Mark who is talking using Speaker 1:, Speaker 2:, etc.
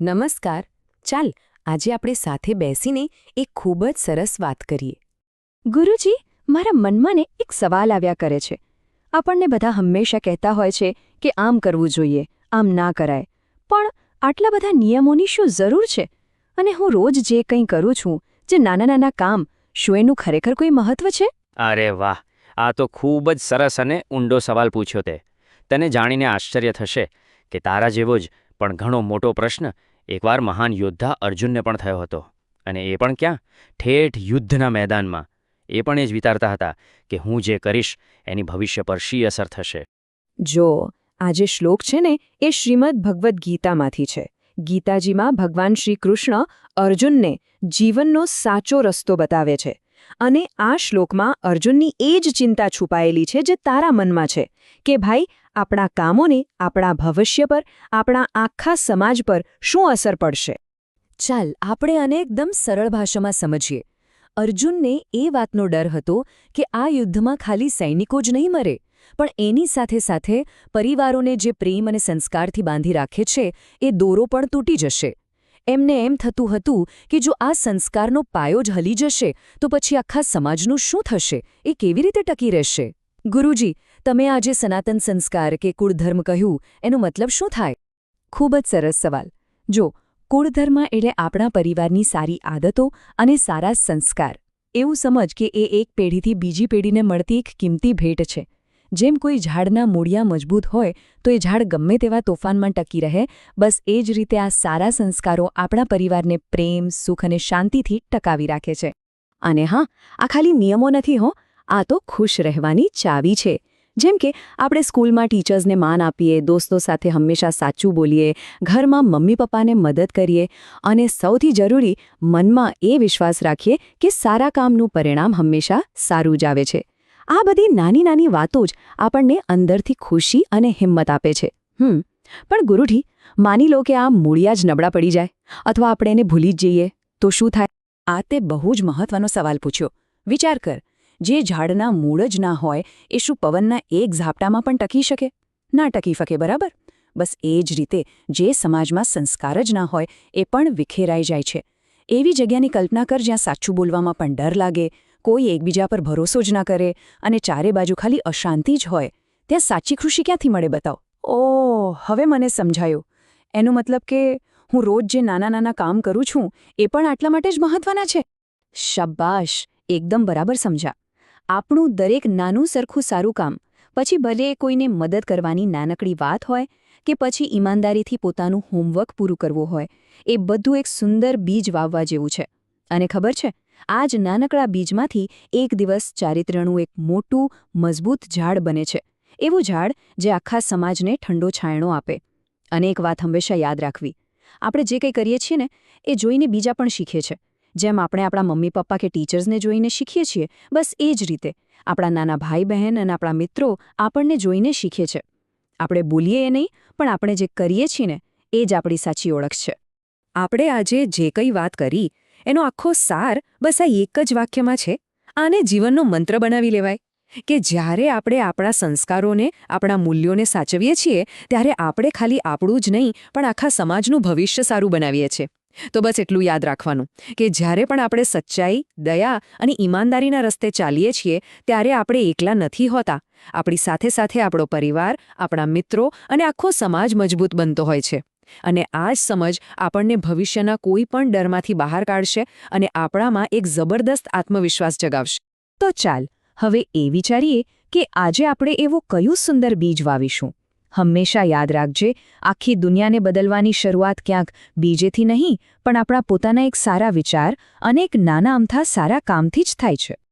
Speaker 1: નમસ્કાર, ચાલ, આજે આપણે સાથે બેસીને એક ખૂબ જ સરસ વાત કરીએ.
Speaker 2: ગુરુજી, મારા મનમાં એક સવાલ આવ્યા કરે છે. આપણને બધા હંમેશા કહેતા હોય છે કે આમ કરવું જોઈએ, આમ ના કરાય. પણ આટલા બધા નિયમોની શું જરૂર છે? અને હું રોજ જે કંઈ કરું છું, જે નાના નાના કામ, શું એનું ખરેખર કોઈ મહત્વ છે?
Speaker 3: અરે વાહ! આ તો ખૂબ જ સરસ અને ઊંડો સવાલ પૂછ્યો તે. તને જાણીને આશ્ચર્ય થશે કે તારા જેવો જ પણ ઘણો મોટો પ્રશ્ન એકવાર મહાન યોદ્ધા અર્જુનને પણ થયો હતો. અને એ પણ ક્યાં? ઠેઠ યુદ્ધના મેદાનમાં. એ પણ એ જ વિચારતા હતા કે હું જે કરીશ, એની ભવિષ્ય પર શી અસર થશે.
Speaker 2: જો આ જે શ્લોક છે ને, એ શ્રીમદ ભગવદ્ ગીતામાંથી છે. ગીતાજીમાં ભગવાન શ્રી કૃષ્ણ અર્જુનને જીવનનો સાચો રસ્તો બતાવે છે. અને આ શ્લોકમાં અર્જુનની એ જ ચિંતા છુપાયેલી છે જે તારા મનમાં છે, કે ભાઈ, આપણા કામોને, આપણા ભવિષ્ય પર, આપણા આખા સમાજ પર શું અસર પડશે?
Speaker 1: ચાલ, આપણે આને એકદમ સરળ ભાષામાં સમજીએ. અર્જુનને એ વાતનો ડર હતો કે આ યુદ્ધમાં ખાલી સૈનિકો જ નહીં મરે, પણ એની સાથે સાથે પરિવારોને જે પ્રેમ અને સંસ્કારથી બાંધી રાખે છે, એ દોરો પણ તૂટી જશે. એમને એમ થતું હતું કે જો આ સંસ્કારનો પાયો જ હલી જશે, તો પછી આખા સમાજનું શું થશે? એ કેવી રીતે ટકી રહેશે? ગુરુજી, તમે આજે સનાતન સંસ્કાર કે કુળધર્મ કહ્યું, એનો મતલબ શું થાય? ખૂબ જ સરસ સવાલ. જો, કુળધર્મ એટલે આપણા પરિવારની સારી આદતો અને સારા સંસ્કાર. એવું સમજ કે એ એક પેઢીથી બીજી પેઢીને મળતી એક કિંમતી ભેટ છે. જેમ કોઈ ઝાડના મૂળિયા મજબૂત હોય, તો એ ઝાડ ગમે તેવા તોફાનમાં ટકી રહે. બસ એ જ રીતે આ સારા સંસ્કારો આપણા પરિવારને પ્રેમ, સુખ અને શાંતિથી ટકાવી રાખે છે.
Speaker 2: અને હા, આ ખાલી નિયમો નથી હો, આ તો ખુશ રહેવાની ચાવી છે. જેમ કે, આપણે સ્કૂલમાં ટીચર્સને માન આપીએ, દોસ્તો સાથે હંમેશા સાચું બોલીએ, ઘરમાં મમ્મી પપ્પાને મદદ કરીએ અને સૌથી જરૂરી મનમાં એ વિશ્વાસ રાખીએ કે સારા કામનું પરિણામ હંમેશા સારું જ આવે છે. આ બધી નાની નાની વાતો જ આપણને અંદરથી ખુશી અને હિંમત આપે છે. હમ, પણ ગુરુઠી માની લો કે આ મૂળિયા જ નબળા પડી જાય, અથવા આપણે એને ભૂલી જ જઈએ, તો શું થાય? આ તે બહુ જ મહત્વનો સવાલ પૂછ્યો. વિચાર કર, જે ઝાડના મૂળ જ ના હોય, એ શું પવનના એક ઝાપટામાં પણ ટકી શકે? ના ટકી શકે બરાબર? બસ એ જ રીતે, જે સમાજમાં સંસ્કાર જ ના હોય, એ પણ વિખેરાઈ જાય છે. એવી જગ્યાની કલ્પના કર જ્યાં સાચું બોલવામાં પણ ડર લાગે કોઈ એકબીજા પર ભરોસો જ ના કરે અને ચારે બાજુ ખાલી અશાંતિ જ હોય, ત્યાં સાચી ખુશી ક્યાંથી મળે બતાવો? ઓ હવે મને સમજાયું. એનો મતલબ કે હું રોજ જે નાના નાના કામ કરું છું, એ પણ આટલા માટે જ મહત્વના છે? શબ્બાશ એકદમ બરાબર સમજા આપણું દરેક નાનું સરખું સારું કામ, પછી ભલે કોઈને મદદ કરવાની નાનકડી વાત હોય કે પછી ઈમાનદારીથી પોતાનું હોમવર્ક પૂરું કરવું હોય, એ બધું એક સુંદર બીજ વાવવા જેવું છે. અને ખબર છે? આ જ નાનકડા બીજમાંથી એક દિવસ ચારિત્ર્યનું એક મોટું, મજબૂત ઝાડ બને છે. એવું ઝાડ જે આખા સમાજને ઠંડો છાંયણો આપે. અને એક વાત હંમેશા યાદ રાખવી. આપણે જે કંઈ કરીએ છીએ ને, એ જોઈને બીજા પણ શીખે છે. જેમ આપણે આપણા મમ્મી, પપ્પા કે ટીચર્સને જોઈને શીખીએ છીએ, બસ એ જ રીતે. આપણા નાના ભાઈ બહેન અને આપણા મિત્રો આપણને જોઈને શીખે છે. આપણે બોલીએ એ નહીં, પણ આપણે જે કરીએ છીએ ને, એ જ આપણી સાચી ઓળખ છે. આપણે આજે જે કંઈ વાત કરી એનો આખો સાર બસ આ એક જ વાક્યમાં છે. આને જીવનનો મંત્ર બનાવી લેવાય. કે જ્યારે આપણે આપણા સંસ્કારોને, આપણા મૂલ્યોને સાચવીએ છીએ, ત્યારે આપણે ખાલી આપણું જ નહીં, પણ આખા સમાજનું ભવિષ્ય સારું બનાવીએ છીએ. તો બસ એટલું યાદ રાખવાનું. કે જ્યારે પણ આપણે સચ્ચાઈ, દયા અને ઈમાનદારીના રસ્તે ચાલીએ છીએ, ત્યારે આપણે એકલા નથી હોતા. આપણી સાથે સાથે આપણો પરિવાર, આપણા મિત્રો અને આખો સમાજ મજબૂત બનતો હોય છે. અને આ જ સમજ આપણને ભવિષ્યના કોઈ પણ ડરમાંથી બહાર કાઢશે અને આપણામાં એક જબરદસ્ત આત્મવિશ્વાસ જગાવશે. તો ચાલ, હવે એ વિચારીએ કે આજે આપણે એવું કયું સુંદર બીજ વાવીશું. હંમેશા યાદ રાખજે, આખી દુનિયાને બદલવાની શરૂઆત ક્યાંક બીજેથી નહીં, પણ આપણા પોતાના એક સારા વિચાર અને એક નાના અમથા સારા કામથી જ થાય છે.